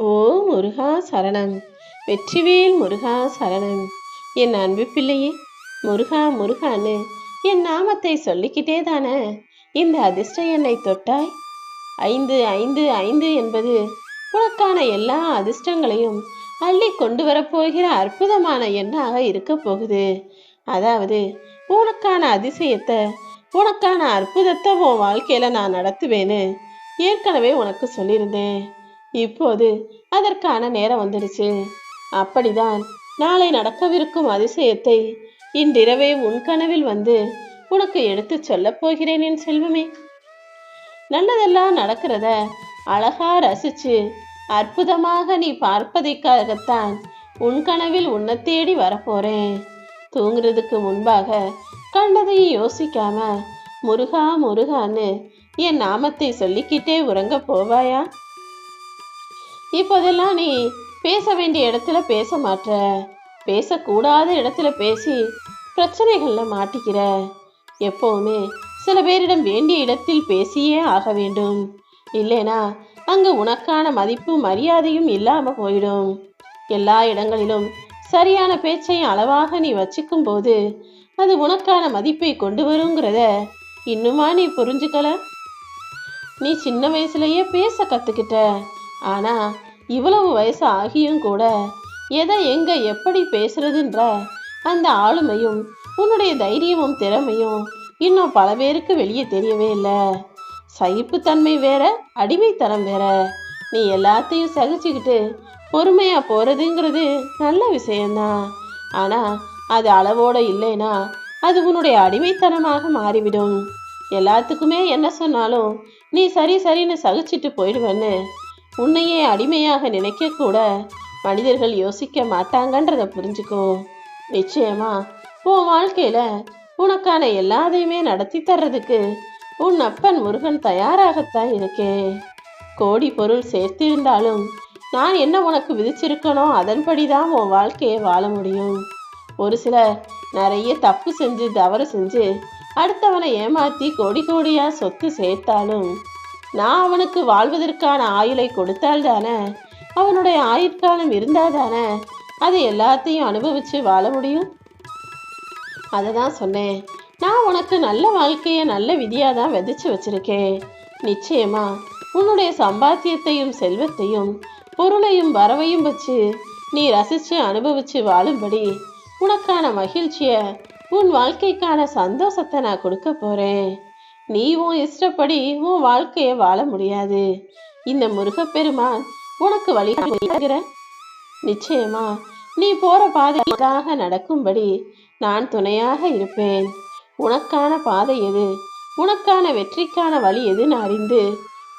ஓ முருகா சரணம். வெற்றிவேல் முருகா சரணம். என் அன்பு பிள்ளையே முருகா முருகான்னு என் நாமத்தை சொல்லிக்கிட்டே தானே. இந்த அதிர்ஷ்ட எண்ணை தொட்டாய்? ஐந்து ஐந்து ஐந்து என்பது உனக்கான எல்லா அதிர்ஷ்டங்களையும் அள்ளி கொண்டு வரப்போகிற அற்புதமான எண்ணாக இருக்க போகுது. அதாவது உனக்கான அதிசயத்தை உனக்கான அற்புதத்தை உன் வாழ்க்கையில நான் நடத்துவேன்னு ஏற்கனவே உனக்கு சொல்லியிருந்தேன். இப்போது அதற்கான நேரம் வந்துடுச்சு. அப்படிதான் நாளை நடக்கவிருக்கும் அதிசயத்தை இன்றிரவே உன் கனவில் வந்து உனக்கு எடுத்துச் சொல்லப் போகிறேன் என் செல்வமே. நல்லதெல்லாம் நடக்கிறத அழகா ரசிச்சு அற்புதமாக நீ பார்ப்பதற்காகத்தான் உன் கனவில் உன்னை தேடி வரப்போறேன். தூங்குறதுக்கு முன்பாக கண்டதையும் யோசிக்காம முருகா முருகான்னு என் நாமத்தை சொல்லிக்கிட்டே உறங்க போவாயா? இப்போதெல்லாம் நீ பேச வேண்டிய இடத்துல பேச மாட்ட பேசக்கூடாத இடத்துல பேசி பிரச்சனைகளில் மாட்டிக்கிற. எப்போவுமே சில பேரிடம் வேண்டிய இடத்தில் பேசியே ஆக வேண்டும். இல்லைனா அங்கு உனக்கான மதிப்பும் மரியாதையும் இல்லாமல் போயிடும். எல்லா இடங்களிலும் சரியான பேச்சையும் அளவாக நீ வச்சுக்கும் போது அது உனக்கான மதிப்பை கொண்டு வருங்கிறத இன்னுமா நீ புரிஞ்சுக்கல? நீ சின்ன வயசுலயே பேச கத்துக்கிட்ட. ஆனா இவ்வளவு வயசு ஆகியும் கூட எதை எங்க எப்படி பேசுறதுன்ற அந்த ஆளுமையும் உன்னுடைய தைரியமும் திறமையும் இன்னும் பல பேருக்கு வெளியே தெரியவே இல்லை. சகிப்புத்தன்மை வேற அடிமைத்தனம் வேற. நீ எல்லாத்தையும் சகிச்சுக்கிட்டு பொறுமையா போறதுங்கிறது நல்ல விஷயம்தான். ஆனா அது அளவோட இல்லைன்னா அது உன்னுடைய அடிமைத்தனமாக மாறிவிடும். எல்லாத்துக்குமே என்ன சொன்னாலும் நீ சரி சரின்னு சகிச்சிட்டு போயிடுவேன்னு உன்னையே அடிமையாக நினைக்க கூட மனிதர்கள் யோசிக்க மாட்டாங்கன்றத புரிஞ்சுக்கோ. நிச்சயமா உன் வாழ்க்கையில உனக்கான எல்லாத்தையுமே நடத்தி தர்றதுக்கு உன் அப்பன் முருகன் தயாராகத்தான் இருக்கேன் கோடி பொருள் சேர்த்திருந்தாலும் நான் என்ன உனக்கு விதிச்சிருக்கனோ அதன்படிதான் உன் வாழ்க்கையை வாழ முடியும். ஒரு சிலர் நிறைய தப்பு செஞ்சு தவறு செஞ்சு அடுத்தவனை ஏமாத்தி கோடி கோடியா சொத்து சேர்த்தாலும் நான் அவனுக்கு வாழ்வதற்கான ஆயுளை கொடுத்தால் தானே? அவனுடைய ஆயுட்காலம் இருந்தால் தானே? அது எல்லாத்தையும் அனுபவிச்சு வாழ முடியும்? அதை தான் சொன்னேன். நான் உனக்கு நல்ல வாழ்க்கையை நல்ல விதியாக தான் விதைச்சு வச்சிருக்கேன். நிச்சயமா உன்னுடைய சம்பாத்தியத்தையும் செல்வத்தையும் பொருளையும் வரவையும் வச்சு நீ ரசித்து அனுபவிச்சு வாழும்படி உனக்கான மகிழ்ச்சியை உன் வாழ்க்கைக்கான சந்தோஷத்தை நான் கொடுக்க போகிறேன் நீ உன் இஷ்டப்படி உன் வாழ்க்கையை வாழ முடியாது. இந்த முருகப்பெருமான் உனக்கு வழி நிச்சயமா நீ போற பாதையாக நடக்கும்படி நான் துணையாக இருப்பேன். உனக்கான பாதை எது? உனக்கான வெற்றிக்கான வழி எதுன்னு அறிந்து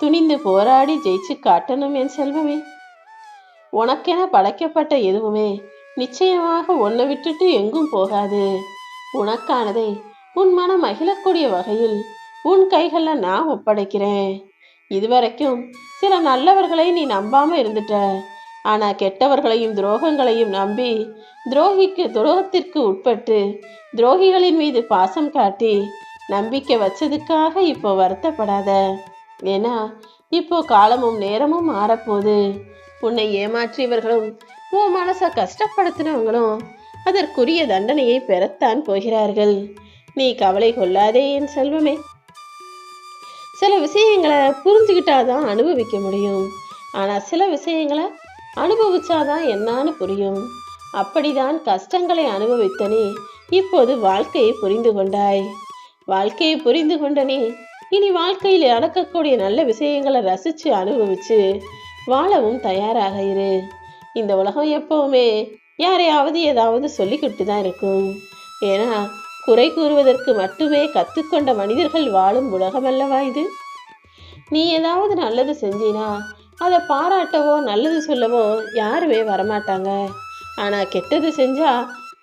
துணிந்து போராடி ஜெயிச்சு காட்டணும் என் செல்வமே. உனக்கென படைக்கப்பட்ட எதுவுமே நிச்சயமாக உன்னை விட்டுட்டு எங்கும் போகாது. உனக்கானதை உன் மனம் மகிழக்கூடிய வகையில் உன் கைகளில் நான் ஒப்படைக்கிறேன். இதுவரைக்கும் சில நல்லவர்களை நீ நம்பாம இருந்துட்ட. ஆனா கெட்டவர்களையும் துரோகங்களையும் நம்பி துரோகிக்கு துரோகத்திற்கு உட்பட்டு துரோகிகளின் மீது பாசம் காட்டி நம்பிக்கை வச்சதுக்காக இப்போ வருத்தப்படாத. ஏன்னா இப்போ காலமும் நேரமும் மாறப்போகுது. உன்னை ஏமாற்றியவர்களும் உன் மனசை கஷ்டப்படுத்தினவங்களும் அதற்குரிய தண்டனையை பெறத்தான் போகிறார்கள். நீ கவலை கொள்ளாதே என் செல்வமே. சில விஷயங்களை புரிஞ்சுக்கிட்டாதான் அனுபவிக்க முடியும். ஆனால் சில விஷயங்களை அனுபவிச்சாதான் என்னான்னு புரியும். அப்படிதான் கஷ்டங்களை அனுபவித்த நீ இப்போது வாழ்க்கையை புரிந்து கொண்டாய். வாழ்க்கையை புரிந்து கொண்ட நீ இனி வாழ்க்கையில் நடக்கக்கூடிய நல்ல விஷயங்களை ரசித்து அனுபவிச்சு வாழவும் தயாராக இரு. இந்த உலகம் எப்பவுமே யாரையாவது ஏதாவது சொல்லிக்கிட்டு தான் இருக்கும். ஏன்னா குறை கூறுவதற்கு மட்டுமே கற்றுக்கொண்ட மனிதர்கள் வாழும் உலகம் அல்லவா இது? நீ ஏதாவது நல்லது செஞ்சினா அதை பாராட்டவோ நல்லது சொல்லவோ யாருமே வரமாட்டாங்க. ஆனால் கெட்டது செஞ்சா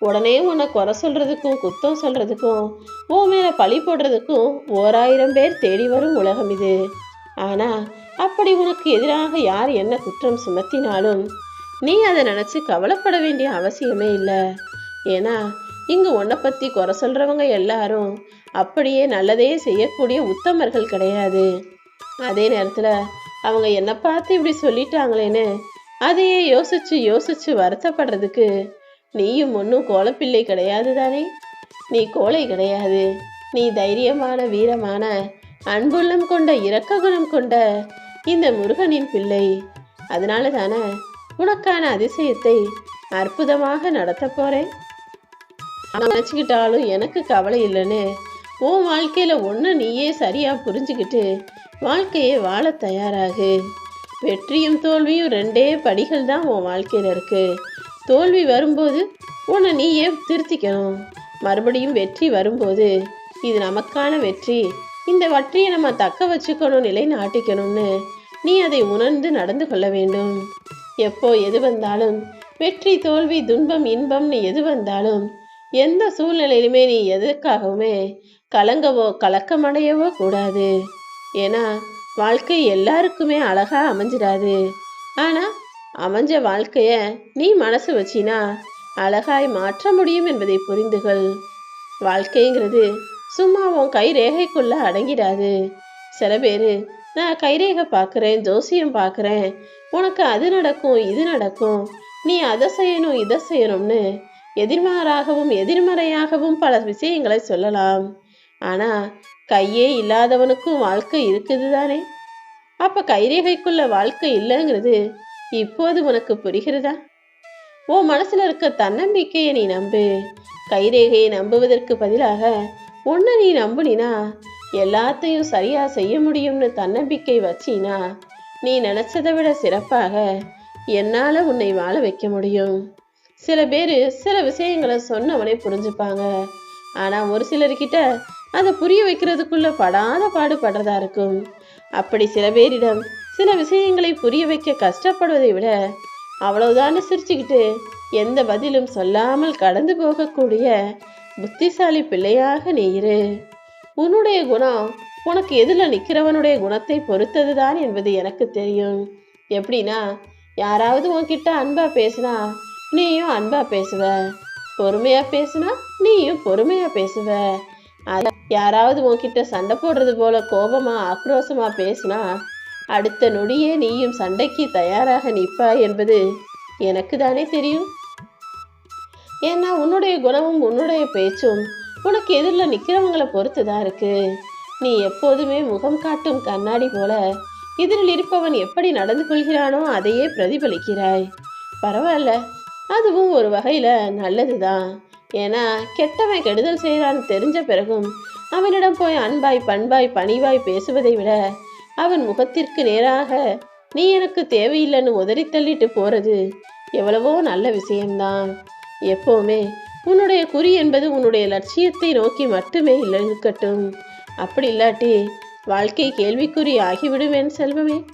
உடனே உன்னை குறை சொல்றதுக்கும் குத்தம் சொல்றதுக்கும் உன் மேல பழி போடுறதுக்கும் ஓராயிரம் பேர் தேடி வரும் உலகம் இது. ஆனா அப்படி உனக்கு எதிராக யார் என்ன குற்றம் சுமத்தினாலும் நீ அதை நினைச்சு கவலைப்பட வேண்டிய அவசியமே இல்லை. ஏன்னா இங்கு உன்னை பற்றி குறை சொல்கிறவங்க எல்லாரும் அப்படியே நல்லதே செய்யக்கூடிய உத்தமர்கள் கிடையாது. அதே நேரத்தில் அவங்க என்னை பார்த்து இப்படி சொல்லிட்டாங்களேன்னு அதையே யோசிச்சு யோசிச்சு வருத்தப்படுறதுக்கு நீயும் ஒன்றும் கோலப்பிள்ளை கிடையாது தானே? நீ கோலை கிடையாது. நீ தைரியமான வீரமான அன்புள்ளம் கொண்ட இரக்க குணம் கொண்ட இந்த முருகனின் பிள்ளை. அதனால தானே உனக்கான அதிசயத்தை அற்புதமாக நடத்த போறேன். நினச்சிக்கிட்டாலும் எனக்கு கவலை இல்லைன்னு. உன் வாழ்க்கையில் ஒன்று நீயே சரியாக புரிஞ்சுக்கிட்டு வாழ்க்கையை வாழ தயாராகு. வெற்றியும் தோல்வியும் ரெண்டே படிகள் தான் உன் வாழ்க்கையில் இருக்குது தோல்வி வரும்போது உன்னை நீயே திருத்திக்கணும். மறுபடியும் வெற்றி வரும்போது இது நமக்கான வெற்றி. இந்த வெற்றியை நம்ம தக்க வச்சுக்கணும் நிலை நாட்டிக்கணும்னு நீ அதை உணர்ந்து நடந்து கொள்ள வேண்டும். எப்போ எது வந்தாலும் வெற்றி தோல்வி துன்பம் இன்பம்னு எது வந்தாலும் எந்த சூழ்நிலையிலுமே நீ எதற்காகவுமே கலங்கவோ கலக்கமடையவோ கூடாது. ஏன்னா வாழ்க்கை எல்லாருக்குமே அழகாக அமைஞ்சிடாது. ஆனால் அமைஞ்ச வாழ்க்கையை நீ மனசு வச்சினா அழகாய் மாற்ற முடியும் என்பதை புரிந்துகள். வாழ்க்கைங்கிறது சும்மா உன் கை அடங்கிடாது. சில பேர் நான் கைரேகை பார்க்குறேன் ஜோசியம் பார்க்குறேன் உனக்கு அது நடக்கும் இது நடக்கும் நீ அதை செய்யணும் இதை செய்யணும்னு எதிர்மாறாகவும் எதிர்மறையாகவும் பல விஷயங்களை சொல்லலாம். ஆனா கையே இல்லாதவனுக்கும் வாழ்க்கை இருக்குது தானே அப்ப கைரேகைக்குள்ள வாழ்க்கை இல்லைங்கிறது இப்போது உனக்கு புரிகிறதா? உன் மனசுல இருக்க தன்னம்பிக்கையை நீ நம்பு. கைரேகையை நம்புவதற்கு பதிலாக உன்னை நீ நம்புனினா எல்லாத்தையும் சரியா செய்ய முடியும்னு தன்னம்பிக்கை வச்சினா நீ நினைச்சதை விட சிறப்பாக என்னால உன்னை வாழ வைக்க முடியும். சில பேர் சில விஷயங்களை சொன்னவனே புரிஞ்சுப்பாங்க. ஆனால் ஒரு சிலர்கிட்ட அதை புரிய வைக்கிறதுக்குள்ள படாத பாடுபடுறதா இருக்கும். அப்படி சில பேரிடம் சில விஷயங்களை புரிய வைக்க கஷ்டப்படுவதை விட அவ்வளவுதான் சிரிச்சுக்கிட்டு எந்த பதிலும் சொல்லாமல் கடந்து போகக்கூடிய புத்திசாலி பிள்ளையாக நீ இரு. உன்னுடைய குணம் உனக்கு எதில் நிற்கிறவனுடைய குணத்தை பொறுத்ததுதான் என்பது எனக்கு தெரியும். எப்படின்னா யாராவது உன்கிட்ட அன்பா பேசினா நீயும் அன்பா பேசுவ. பொறுமையா பேசுனா நீயும் பொறுமையா பேசுவ. யாராவது உன்கிட்ட சண்டை போடுறது போல கோபமா ஆக்ரோஷமா பேசுனா அடுத்த நொடியே நீயும் சண்டைக்கு தயாராக நிற்பா என்பது எனக்கு தானே தெரியும். ஏன்னா உன்னுடைய குணமும் உன்னுடைய பேச்சும் உனக்கு எதிரில் நிற்கிறவங்களை பொறுத்து தான் இருக்கு. நீ எப்போதுமே முகம் காட்டும் கண்ணாடி போல எதிரில் இருப்பவன் எப்படி நடந்து கொள்கிறானோ அதையே பிரதிபலிக்கிறாய். பரவாயில்ல அதுவும் ஒரு வகையில் நல்லது தான் ஏன்னா கெட்டவன் கெடுதல் செய்கிறான்னு தெரிஞ்ச பிறகும் அவனிடம் போய் அன்பாய் பண்பாய் பணிவாய் பேசுவதை விட அவன் முகத்திற்கு நேராக நீ எனக்கு தேவையில்லைன்னு உதறி தள்ளிட்டு போகிறது எவ்வளவோ நல்ல விஷயம்தான். எப்போவுமே உன்னுடைய குறி என்பது உன்னுடைய லட்சியத்தை நோக்கி மட்டுமே இல்லை இருக்கட்டும் அப்படி இல்லாட்டி வாழ்க்கை கேள்விக்குறி ஆகிவிடும் என் செல்வமே.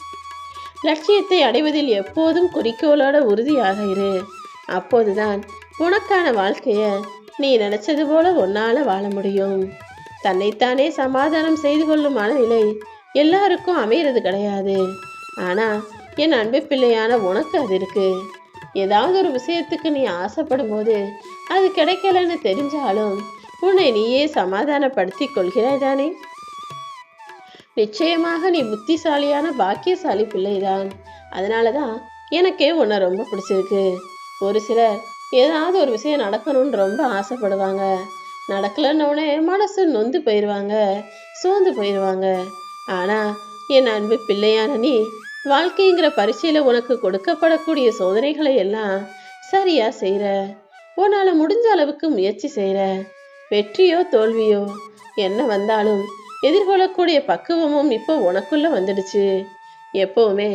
லட்சியத்தை அடைவதில் எப்போதும் குறிக்கோளோட உறுதியாக இரு. அப்போதுதான் உனக்கான வாழ்க்கைய நீ நினைச்சது போல உன்னால வாழ முடியும். தன்னைத்தானே சமாதானம் செய்து கொள்ளும் மனநிலை எல்லாருக்கும் அமையிறது கிடையாது. ஆனா என் அன்பு பிள்ளையான உனக்கு அது இருக்கு. ஏதாவது ஒரு விஷயத்துக்கு நீ ஆசைப்படும் போது அது கிடைக்கலன்னு தெரிஞ்சாலும் உன்னை நீயே சமாதானப்படுத்தி கொள்கிறாய் தானே நிச்சயமாக நீ புத்திசாலியான பாக்கியசாலி பிள்ளைதான். அதனால தான் எனக்கே உன்னை ரொம்ப பிடிச்சிருக்கு. ஒரு சிலர் ஏதாவது ஒரு விஷயம் நடக்கணும்னு ரொம்ப ஆசைப்படுவாங்க. நடக்கலன்னொடனே மனசு நொந்து போயிடுவாங்க சோர்ந்து போயிடுவாங்க ஆனால் என் அன்பு பிள்ளையான நீ வாழ்க்கைங்கிற பரீட்சையில் உனக்கு கொடுக்கப்படக்கூடிய சோதனைகளை எல்லாம் சரியாக செய்கிற உன்னால் முடிஞ்ச அளவுக்கு முயற்சி செய்கிற வெற்றியோ தோல்வியோ என்ன வந்தாலும் எதிர்கொள்ளக்கூடிய பக்குவமும் இப்போ உனக்குள்ளே வந்துடுச்சு. எப்போவுமே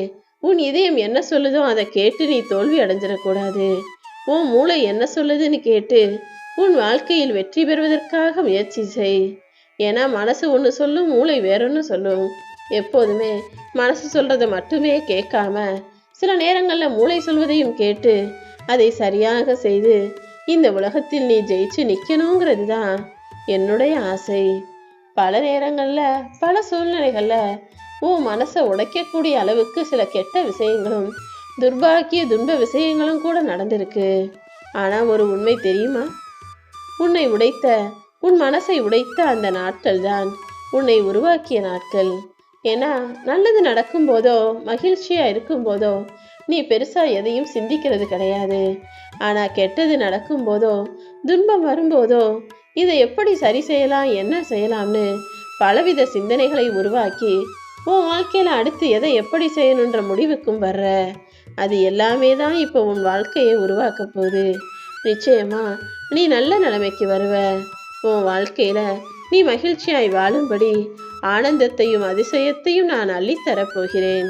உன் இதயம் என்ன சொல்லுதோ அதை கேட்டு நீ தோல்வி அடைஞ்சிடக்கூடாது. உன் மூளை என்ன சொல்லுதுன்னு கேட்டு உன் வாழ்க்கையில் வெற்றி பெறுவதற்காக முயற்சி செய். ஏன்னா மனசு ஒன்று சொல்லும் மூளை வேறொன்று சொல்லும். எப்போதுமே மனசு சொல்றதை மட்டுமே கேட்காம சில நேரங்களில் மூளை சொல்வதையும் கேட்டு அதை சரியாக செய்து இந்த உலகத்தில் நீ ஜெயிச்சு நிற்கணுங்கிறது தான் என்னுடைய ஆசை. பல நேரங்களில் பல சூழ்நிலைகளில் உன் மனசை உடைக்கக்கூடிய அளவுக்கு சில கெட்ட விஷயங்களும் துர்பாக்கிய துன்ப விஷயங்களும் கூட நடந்திருக்கு. ஆனால் ஒரு உண்மை தெரியுமா? உன்னை உடைத்த உன் மனசை உடைத்த அந்த நாட்கள் தான் உன்னை உருவாக்கிய நாட்கள். ஏன்னா நல்லது நடக்கும் போதோ மகிழ்ச்சியா இருக்கும் போதோ நீ பெருசா எதையும் சிந்திக்கிறது கிடையாது. ஆனா கெட்டது நடக்கும் போதோ துன்பம் வரும்போதோ இதை எப்படி சரி செய்யலாம் என்ன செய்யலாம்னு பலவித சிந்தனைகளை உருவாக்கி உன் வாழ்க்கையில் அடுத்து எதை எப்படி செய்யணுன்ற முடிவுக்கும் வர்ற. அது எல்லாமே தான் இப்போ உன் வாழ்க்கையை உருவாக்க போகுது. நிச்சயமா நீ நல்ல நிலைமைக்கு வருவ. உன் வாழ்க்கையில நீ மகிழ்ச்சியாய் வாழும்படி ஆனந்தத்தையும் அதிசயத்தையும் நான் அள்ளித்தரப் போகிறேன்.